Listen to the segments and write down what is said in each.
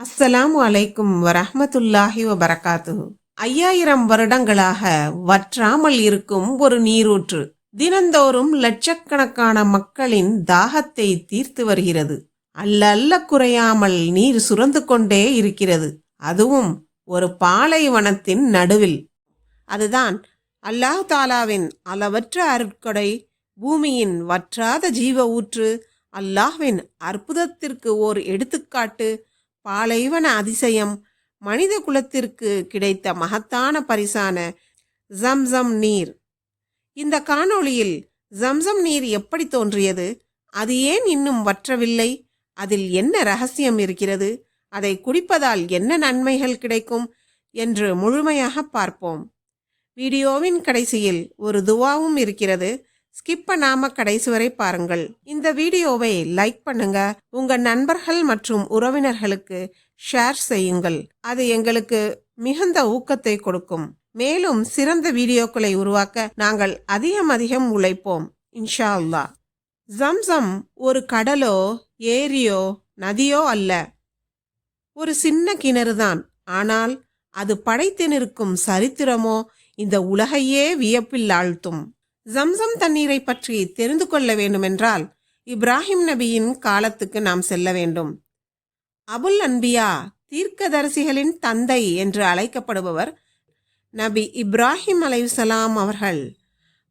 அஸ்ஸலாமு அலைக்கும் வரஹமத்துல்லாஹி வபரகாத்துஹு. ஐயாயிரம் வருடங்களாக வற்றாமல் இருக்கும் ஒரு நீரூற்று தினந்தோறும் லட்சக்கணக்கான மக்களின் தாகத்தை தீர்த்து வருகிறது. அல்ல அல்ல குறையாமல் நீர் சுரந்து கொண்டே இருக்கிறது. அதுவும் ஒரு பாலைவனத்தின் நடுவில். அதுதான் அல்லாஹ் தாலாவின் அளவற்ற அருட்கொடை பூமியின் வற்றாத ஜீவ ஊற்று அல்லாஹ்வின் அற்புதத்திற்கு ஓர் எடுத்துக்காட்டு பாலைவன அதிசயம் மனித குலத்திற்கு கிடைத்த மகத்தான பரிசான ஜம்சம் நீர். இந்த காணொளியில் ஜம்சம் நீர் எப்படி தோன்றியது? அது ஏன் இன்னும் வற்றவில்லை? அதில் என்ன ரகசியம் இருக்கிறது? அதை குடிப்பதால் என்ன நன்மைகள் கிடைக்கும்? என்று முழுமையாக பார்ப்போம். வீடியோவின் கடைசியில் ஒரு துவாவும் இருக்கிறது. ஸ்கிப் பண்ணாம கடைசி வரை பாருங்கள். இந்த வீடியோவை லைக் பண்ணுங்க. உங்க நண்பர்கள் மற்றும் உறவினர்களுக்கு ஷேர் செய்யுங்கள். அது எங்களுக்கு மிகுந்த ஊக்கத்தை கொடுக்கும். மேலும் சிறந்த வீடியோக்களை உருவாக்க நாங்கள் அதிகம் அதிகம் உழைப்போம். இன்ஷா அல்லா ஜம்சம் ஒரு கடலோ ஏரியோ நதியோ அல்ல. ஒரு சின்ன கிணறுதான். ஆனால் அது படைத்து நிற்கும் சரித்திரமோ இந்த உலகையே வியப்பில் ஆழ்த்தும். ஜம்சம் தண்ணீரை பற்றி தெரிந்து கொள்ள வேண்டுமென்றால் இப்ராஹிம் நபியின் காலத்துக்கு நாம் செல்ல வேண்டும். அபுல் அன்பியா தீர்க்கதரிசிகளின் தந்தை என்று அழைக்கப்படுபவர் நபி இப்ராஹிம் அலைசலாம் அவர்கள்.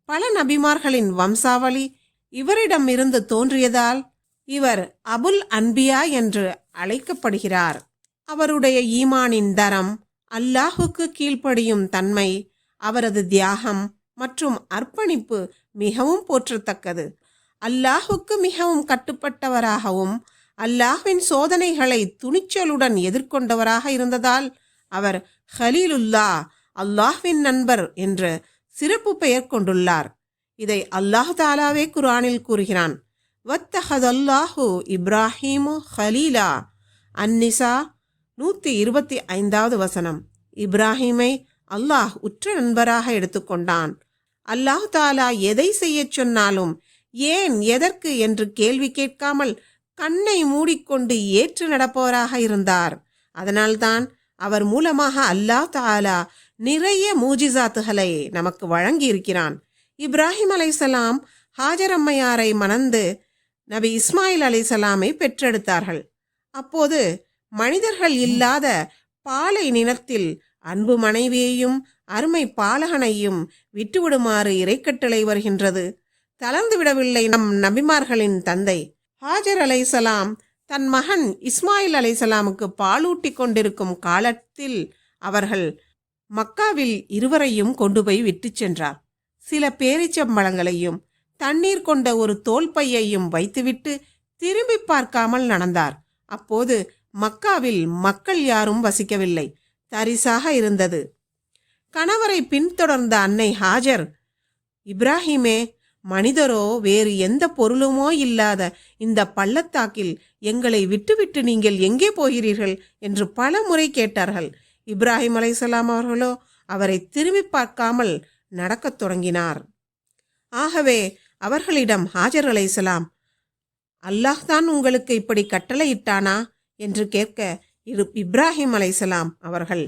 பல நபிமார்களின் வம்சாவளி இவரிடமிருந்து தோன்றியதால் இவர் அபுல் அன்பியா என்று அழைக்கப்படுகிறார். அவருடைய ஈமானின் தரம் அல்லாஹுக்கு கீழ்ப்படியும் தன்மை அவரது தியாகம் மற்றும் அர்ப்பணிப்பு மிகவும் போற்றத்தக்கது. அல்லாஹுக்கு மிகவும் கட்டுப்பட்டவராகவும் அல்லாஹ்வின் சோதனைகளை துணிச்சலுடன் எதிர்கொண்டவராக இருந்ததால் அவர் ஹலீலுல்லா அல்லாஹ்வின் நண்பர் என்று சிறப்பு பெயர் கொண்டுள்ளார். இதை அல்லாஹ் தாலாவே குரானில் கூறுகிறான். வத்தஹதல்லாஹு இப்ராஹீமு ஹலீலா. அந்நிசா நூற்றி இருபத்தி ஐந்தாவது வசனம். இப்ராஹீமை அல்லாஹ் உற்ற நண்பராக எடுத்துக்கொண்டான். அல்லாஹ் தாலா எதை செய்யச் சொன்னாலும் ஏன் எதற்கு என்று கேள்வி கேட்காமல் கண்ணை மூடிக்கொண்டு ஏற்று நடப்பவராக இருந்தார். அதனால்தான் அவர் மூலமாக அல்லாஹ் தாலா நிறைய மூஜிசாத்துகளை நமக்கு வழங்கி இருக்கிறான் இப்ராஹிம் அலைசலாம் ஹாஜர் அம்மையாரை மணந்து நபி இஸ்மாயில் அலைசலாமை பெற்றெடுத்தார்கள். அப்போது மனிதர்கள் இல்லாத பாலை நிலத்தில் அன்பு மனைவியையும் அருமை பாலகனையும் விட்டுவிடுமாறு இறைக்கட்டளை வருகின்றது. தளர்ந்து விடவில்லை நம் நபிமார்களின் தந்தை. ஹாஜர் அலைசலாம் தன் மகன் இஸ்மாயில் அலைசலாமுக்கு பாலூட்டி கொண்டிருக்கும் காலத்தில் அவர்கள் மக்காவில் இருவரையும் கொண்டு போய் விட்டுச் சென்றார். சில பேரிச்சம்பழங்களையும் தண்ணீர் கொண்ட ஒரு தோல் பையையும் வைத்துவிட்டு திரும்பி பார்க்காமல் நடந்தார். அப்போது மக்காவில் மக்கள் யாரும் வசிக்கவில்லை. தரிசாக இருந்தது. கணவரை பின்தொடர்ந்த அன்னை ஹாஜர் இப்ராஹிமே மனிதரோ வேறு எந்த பொருளுமோ இல்லாத இந்த பள்ளத்தாக்கில் எங்களை விட்டுவிட்டு நீங்கள் எங்கே போகிறீர்கள்? என்று பல முறை கேட்டார்கள். இப்ராஹிம் அலைசலாம் அவர்களோ அவரை திரும்பி பார்க்காமல் நடக்கத் தொடங்கினார். ஆகவே அவர்களிடம் ஹாஜர் அலைசலாம் அல்லாஹ் தான் உங்களுக்கு இப்படி கட்டளையிட்டானா? என்று கேட்க இரு இப்ராஹிம் அலைசலாம் அவர்கள்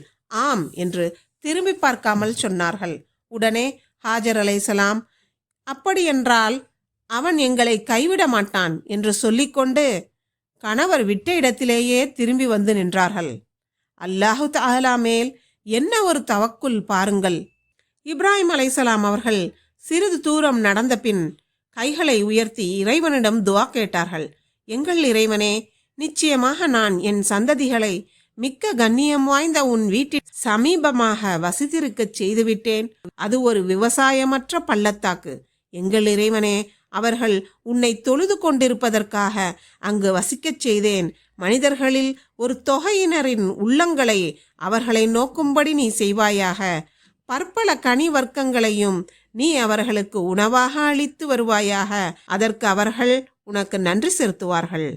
ஆம் என்று திரும்பி பார்க்காமல் சொன்னார்கள். உடனே ஹாஜர் அலைசலாம் அப்படியென்றால் அவன் எங்களை கைவிட மாட்டான் என்று சொல்லிக்கொண்டு கணவர் விட்ட இடத்திலேயே திரும்பி வந்து நின்றார்கள். அல்லாஹு தாலா மேல் என்ன ஒரு தவக்குள் பாருங்கள். இப்ராஹிம் அலைசலாம் அவர்கள் சிறிது தூரம் நடந்த பின் கைகளை உயர்த்தி இறைவனிடம் துவா கேட்டார்கள். எங்கள் இறைவனே நிச்சயமாக நான் என் சந்ததிகளை மிக்க கண்ணியம் வாய்ந்த உன் வீட்டில் சமீபமாக வசித்திருக்கச் செய்துவிட்டேன். அது ஒரு விவசாயமற்ற பள்ளத்தாக்கு. எங்கள் இறைவனே அவர்கள் உன்னை தொழுது கொண்டிருப்பதற்காக அங்கு வசிக்கச் செய்தேன். மனிதர்களில் ஒரு தொகையினரின் உள்ளங்களை அவர்களை நோக்கும்படி நீ செய்வாயாக. பற்பல கனி வர்க்கங்களையும் நீ அவர்களுக்கு உணவாக அளித்து வருவாயாக. அதற்கு அவர்கள் உனக்கு நன்றி செலுத்துவார்கள்.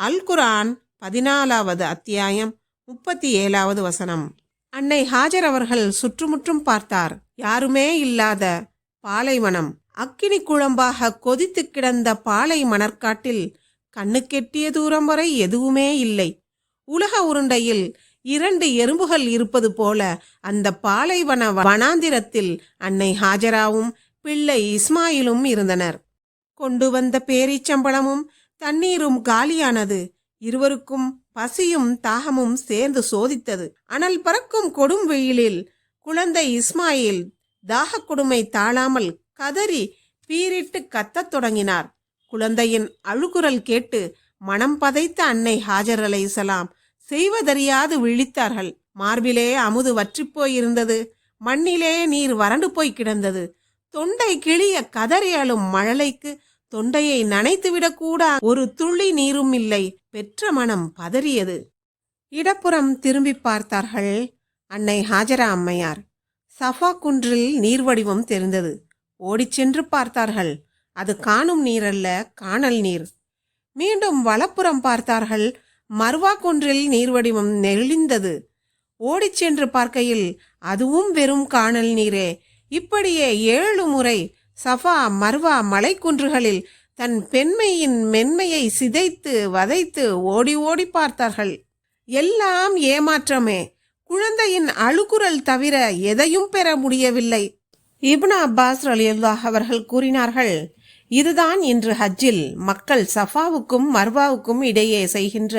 அல் குரான் பதினாலாவது அத்தியாயம் முப்பத்தி ஏழாவது வசனம். அன்னை ஹாஜர் அவர்கள் சுற்றுமுற்றும் பார்த்தார். யாருமே இல்லாத பாலைவனம். அக்கினி குழம்பாக கொதித்து கிடந்த பாலை மணற்காட்டில் கண்ணுக்கெட்டிய தூரம் வரை எதுவுமே இல்லை. உலக உருண்டையில் இரண்டு எறும்புகள் இருப்பது போல அந்த பாலைவன வனாந்திரத்தில் அன்னை ஹாஜராவும் பிள்ளை இஸ்மாயிலும் இருந்தனர். கொண்டு வந்த பேரீச்சம்பழமும் தண்ணீரும் காலியானது. இருவருக்கும் பசியும் தாகமும் சேர்ந்து சோதித்தது. அனல் பறக்கும் கொடும் வெயிலில் குழந்தை இஸ்மாயில் தாகக் கொடுமை தாழாமல் கதறி பீரிட்டு கத்தத் தொடங்கினார். குழந்தையின் அழுகுரல் கேட்டு மனம் பதைத்த அன்னை ஹாஜர் அலைசலாம் செய்வதறியாது விழித்தார்கள். மார்பிலே அமுது வற்றிப் போயிருந்தது மண்ணிலே நீர் வறண்டு போய் கிடந்தது. தொண்டை கிளிய கதறி அழும் மழலைக்கு தொண்டையை நனைத்துவிடக்கூட ஒரு துள்ளி நீரும் இல்லை. பெற்ற மனம் பதறியது. இடப்புறம் திரும்பி பார்த்தார்கள் அன்னை ஹாஜரா அம்மையார் சஃபா குன்றில் நீர் வடிவம் தெரிந்தது. ஓடிச் சென்று பார்த்தார்கள். அது காணும் நீரல்ல காணல் நீர். மீண்டும் வலப்புறம் பார்த்தார்கள். மர்வா குன்றில் நீர் வடிவம் நெளிந்தது. ஓடிச் சென்று பார்க்கையில் அதுவும் வெறும் காணல் நீரே. இப்படியே ஏழு முறை சஃபா மர்வா மலைக்குன்றுகளில் தன் பெண்மையின் மென்மையை சிதைத்து வதைத்து ஓடி ஓடி பார்த்தார்கள். எல்லாம் ஏமாற்றமே. குழந்தையின் அழுகுரல் தவிர எதையும் பெற முடியவில்லை. இப்னா அப்பாஸ் அலியுல்லாஹ் அவர்கள் கூறினார்கள் இதுதான் இன்று ஹஜ்ஜில் மக்கள் சஃபாவுக்கும் மர்வாவுக்கும் இடையே செய்கின்ற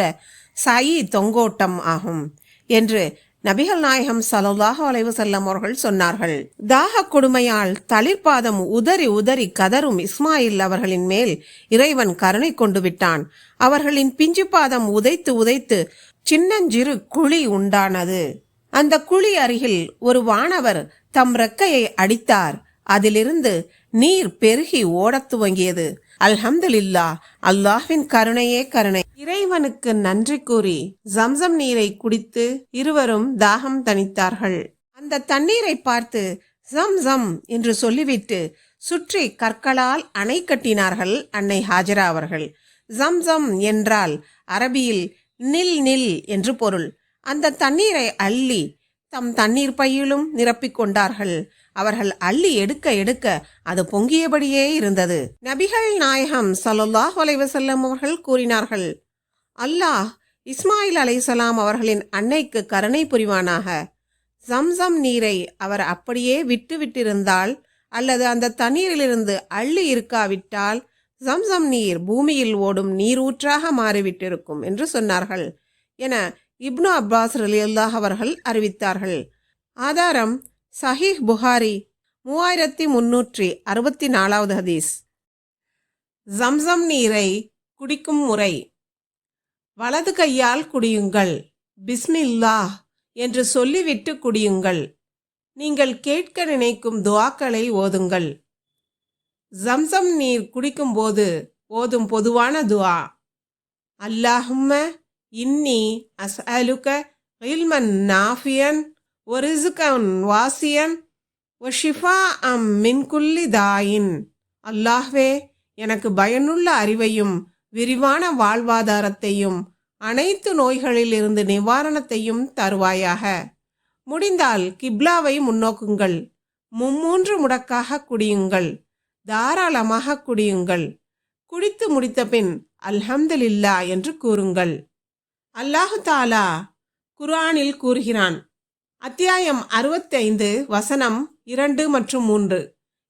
சாயி தொங்கோட்டம் ஆகும் என்று நபிகள் நாயகம் சலல்லாஹ் அலைஹி வஸல்லம் அவர்கள் சொன்னார்கள் தாக கொடுமையால் தளிர்பாதம் உதறி உதறி கதரும் இஸ்மாயில் அவர்களின் மேல் இறைவன் கருணை கொண்டு விட்டான். அவர்களின் பிஞ்சு பாதம் உதைத்து உதைத்து சின்னஞ்சிறு குழி உண்டானது. அந்த குழி அருகில் ஒரு வானவர் தம் ரெக்கையை அடித்தார். அதிலிருந்து நீர் பெருகி ஓடத் துவங்கியது. அல்ஹம்துலில்லா அல்லாஹ்வின் கருணையே கருணை. இறைவனுக்கு நன்றி கூறி ஜம்சம் நீரை குடித்து இருவரும் தாகம் தணித்தார்கள். அந்த தண்ணீரை பார்த்து ஜம் ஜம் என்று சொல்லிவிட்டு சுற்றி கற்களால் அணை கட்டினார்கள் அன்னை ஹாஜரா அவர்கள். ஜம் ஜம் என்றால் அரபியில் நில் நில் என்று பொருள். அந்த தண்ணீரை அள்ளி தம் தண்ணீர் பையிலும் நிரப்பிக் கொண்டார்கள் அவர்கள் அள்ளி எடுக்க எடுக்க அது பொங்கியபடியே இருந்தது. நபிகள் நாயகம் ஸல்லல்லாஹு அலைஹி அவர்கள் கூறினார்கள் அல்லாஹ் இஸ்மாயில் அலைசலாம் அவர்களின் அன்னைக்கு கருணை புரிவானாக. ஜம்சம் நீரை அவர் அப்படியே விட்டு விட்டிருந்தால் அல்லது அந்த தண்ணீரிலிருந்து அள்ளி இருக்காவிட்டால் ஜம்சம் நீர் பூமியில் ஓடும் நீரூற்றாக மாறிவிட்டிருக்கும் என்று சொன்னார்கள். என இப்னு அப்பாஸ் ரலியல்லாஹ் அவர்கள் அறிவித்தார்கள். ஆதாரம் சஹீஹ் புகாரி மூவாயிரத்தி முன்னூற்றி அறுபத்தி நாலாவது ஹதீஸ். ஜம்சம் நீரை குடிக்கும் முறை. வலது கையால் குடியுங்கள். பிஸ்மில்லா என்று சொல்லிவிட்டு குடியுங்கள். நீங்கள் கேட்க நினைக்கும் துவாக்களை ஓதுங்கள். ஜம்சம் நீர் குடிக்கும்போது ஓதும் பொதுவான துவா. அல்லாஹும்ம இன்னி அஸ்அலுக இல்மன் நாஃபியன் ஒரிசுகன் வாசியன் ஒ ஷிஃபா அம் மின்குல்லி தாயின். அல்லாஹ்வே எனக்கு பயனுள்ள அறிவையும் விரிவான வாழ்வாதாரத்தையும் அனைத்து நோய்களிலிருந்து நிவாரணத்தையும் தருவாயாக. முடிந்தால் கிப்லாவை முன்னோக்குங்கள். மும்மூன்று முடக்காக குடியுங்கள். தாராளமாக குடியுங்கள். குடித்து முடித்த பின் அல்ஹம்துலில்லா என்று கூறுங்கள். அல்லாஹு தாலா குர்ஆனில் கூறுகிறான். அத்தியாயம் அறுபத்தைந்து வசனம் இரண்டு மற்றும் மூன்று.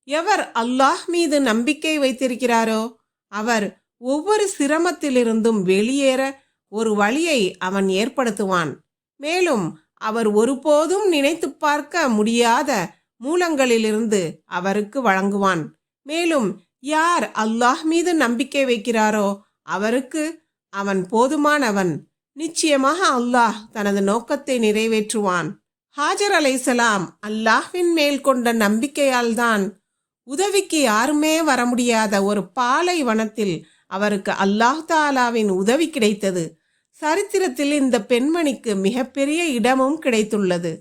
எவர் அல்லாஹ் மீது நம்பிக்கை வைத்திருக்கிறாரோ அவர் ஒவ்வொரு சிரமத்திலிருந்தும் வெளியேற ஒரு வழியை அவன் ஏற்படுத்துவான். மேலும் அவர் ஒருபோதும் நினைத்து பார்க்க முடியாத மூலங்களிலிருந்து அவருக்கு வழங்குவான். மேலும் யார் அல்லாஹ் மீது நம்பிக்கை வைக்கிறாரோ அவருக்கு அவன் போதுமானவன். நிச்சயமாக அல்லாஹ் தனது நோக்கத்தை நிறைவேற்றுவான். ஹாஜர் அலைசலாம் அல்லாஹ்வின் மேல் கொண்ட நம்பிக்கையால் தான் உதவிக்கு யாருமே வர முடியாத ஒரு பாலைவனத்தில் அவருக்கு அல்லாஹ் தாலாவின் உதவி கிடைத்தது. சரித்திரத்தில் இந்த பெண்மணிக்கு மிகப்பெரிய இடமும் கிடைத்துள்ளது.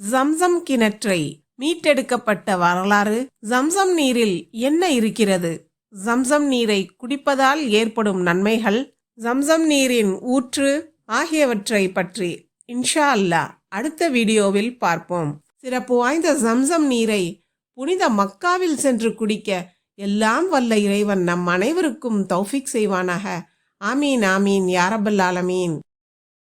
ஜம்சம் கிணற்றை மீட்டெடுக்கப்பட்ட வரலாறு ஜம்சம் நீரில் என்ன இருக்கிறது? ஜம்சம் நீரை குடிப்பதால் ஏற்படும் நன்மைகள்? ஜம்சம் நீரின் ஊற்று ஆகியவற்றை பற்றி இன்ஷா அல்லாஹ் அடுத்த வீடியோவில் பார்ப்போம். சிறப்பு வாய்ந்த ஜம்சம் நீரை புனித மக்காவில் சென்று குடிக்க எல்லாம் வல்ல இறைவன் நம் அனைவருக்கும் தௌஃபிக் செய்வானாக. ஆமீன் ஆமீன் யாரபல் ஆலமீன்.